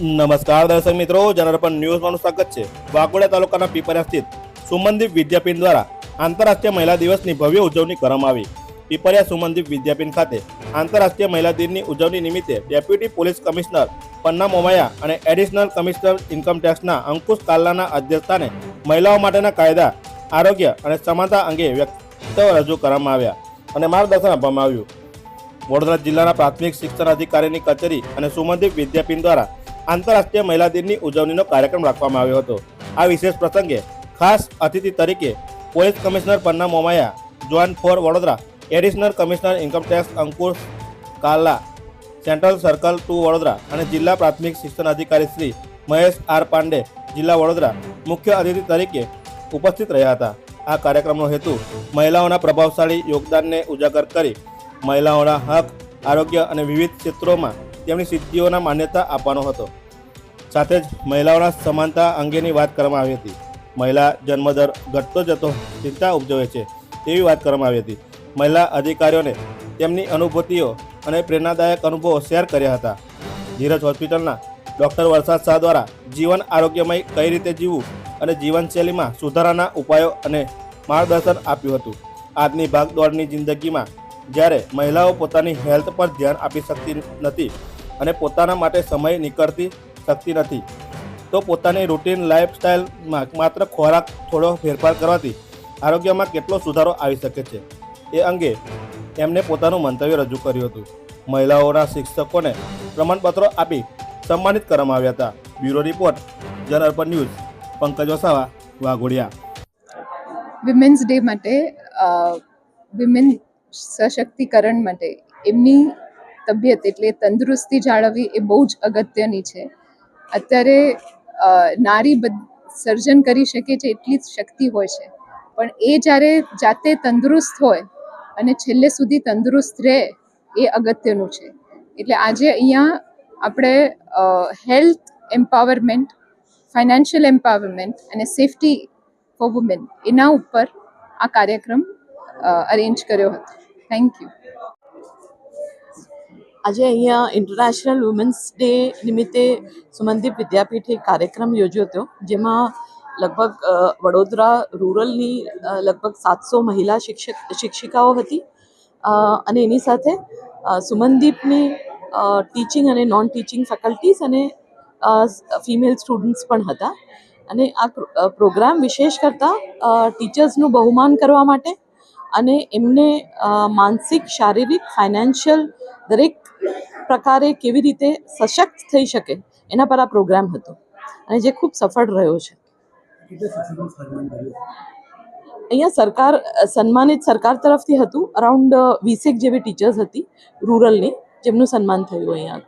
નમસ્કાર દર્શક મિત્રો જનરપન ન્યૂઝમાં સ્વાગત છે. વાગોડિયા તાલુકાના પીપરિયા સ્થિત સુમનદીપ વિદ્યાપીઠ દ્વારા આંતરરાષ્ટ્રીય મહિલા દિવસની ભવ્ય ઉજવણી કરવામાં આવી. પીપરિયા સુમનદીપ વિદ્યાપીઠ ખાતે આંતરરાષ્ટ્રીય મહિલા દિનની ઉજવણી નિમિત્તે deputy police commissioner Panna Momaya અને એડિશનલ કમિશનર ઇન્કમ ટેક્સના અંકુશ કાલ્લાના અધ્યક્ષસ્થાને મહિલાઓ માટેના કાયદા, આરોગ્ય અને સમાનતા અંગે વ્યક્તિત્વ રજૂ કરવામાં આવ્યા અને માર્ગદર્શન આપવામાં આવ્યું. વડોદરા જિલ્લાના પ્રાથમિક શિક્ષણ અધિકારીની કચેરી અને સુમનદીપ વિદ્યાપીઠ દ્વારા આંતરરાષ્ટ્રીય મહિલા દિનની ઉજવણીનો કાર્યક્રમ રાખવામાં આવ્યો હતો. આ વિશેષ પ્રસંગે ખાસ અતિથિ તરીકે police commissioner Panna Momaya zone four Vadodara, additional commissioner income tax Ankush Kala, central circle two Vadodara અને જિલ્લા પ્રાથમિક શિક્ષણ અધિકારી શ્રી મહેશ આર પાંડે જિલ્લા વડોદરા મુખ્ય અતિથિ તરીકે ઉપસ્થિત રહ્યા હતા. આ કાર્યક્રમનો હેતુ મહિલાઓના પ્રભાવશાળી યોગદાનને ઉજાગર કરી મહિલાઓના હક, આરોગ્ય અને વિવિધ ક્ષેત્રોમાં તેમની સિદ્ધિઓના માન્યતા આપવાનો હતો. સાથે જ મહિલાઓના સમાનતા અંગેની વાત કરવામાં આવી હતી. મહિલા જન્મદર ઘટતો જતો ચિંતા ઉપજવે છે તેવી વાત કરવામાં આવી હતી. મહિલા અધિકારીઓને તેમની અનુભૂતિઓ અને પ્રેરણાદાયક અનુભવો શેર કર્યા હતા. ધીરજ હોસ્પિટલના ડૉક્ટર વરસાદ શાહ દ્વારા જીવન આરોગ્યમય કઈ રીતે જીવવું અને જીવનશૈલીમાં સુધારાના ઉપાયો અને માર્ગદર્શન આપ્યું હતું. આજની ભાગદોડની જિંદગીમાં જ્યારે મહિલાઓ પોતાની હેલ્થ પર ધ્યાન આપી શકતી નથી અને પોતાના માટે સમય નીકળતી શકતી નથી. તો પોતાની રૂટીન લાઇફસ્ટાઇલમાં માત્ર ખોરાક થોડો ફેરફાર કરવાથી આરોગ્યમાં કેટલો સુધારો આવી શકે છે? એ અંગે એમને પોતાનું મંતવ્ય રજૂ કર્યું હતું. મહિલાઓના શિક્ષકોને પ્રમાણપત્રો આપી સન્માનિત કરવામાં આવ્યા હતા. Bureau report Janarpan news, Pankaj Vasava, Waghodia. Women's day માટે વિમેન સશક્તિકરણ માટે એમની તબિયત એટલે તંદુરસ્તી જાળવવી એ બહુ જ અગત્યની છે. અત્યારે નારી સર્જન કરી શકે છે એટલી જ શક્તિ હોય છે. પણ એ જ્યારે જાતે તંદુરસ્ત હોય અને છેલ્લે સુધી તંદુરસ્ત રહે, એ અગત્યનું છે. એટલે આજે અહીંયા આપણે હેલ્થ એમ્પાવરમેન્ટ, ફાઇનાન્શિયલ એમ્પાવરમેન્ટ અને સેફટી ફોર વુમેન એના ઉપર આ કાર્યક્રમ અરેન્જ કર્યો હતો. Thank you. આજે અહીંયા ઇન્ટરનેશનલ વુમેન્સ ડે નિમિત્તે સુમનદીપ વિદ્યાપીઠે કાર્યક્રમ યોજ્યો હતો, જેમાં લગભગ વડોદરા રૂરલની લગભગ સાતસો મહિલા શિક્ષક, શિક્ષિકાઓ હતી. અને એની સાથે સુમનદીપની ટીચિંગ અને નોન ટીચિંગ ફેકલ્ટીઝ અને ફિમેલ સ્ટુડન્ટ્સ પણ હતા. અને આ પ્રો- પ્રોગ્રામ વિશેષ કરતાં ટીચર્સનું બહુમાન કરવા માટે અને એમને માનસિક, શારીરિક ફાઇનાન્શિયલ દરેક પ્રકારે કેવી રીતે સશક્ત થઈ શકે એના પર આ પ્રોગ્રામ હતો. અને જે ખૂબ સફળ રહ્યો છે. અહીંયા સરકાર સન્માનિત સરકાર તરફથી હતું. અરાઉન્ડ વીસેક જેવી ટીચર્સ હતી રૂરલની જેમનું સન્માન થયું અહીંયા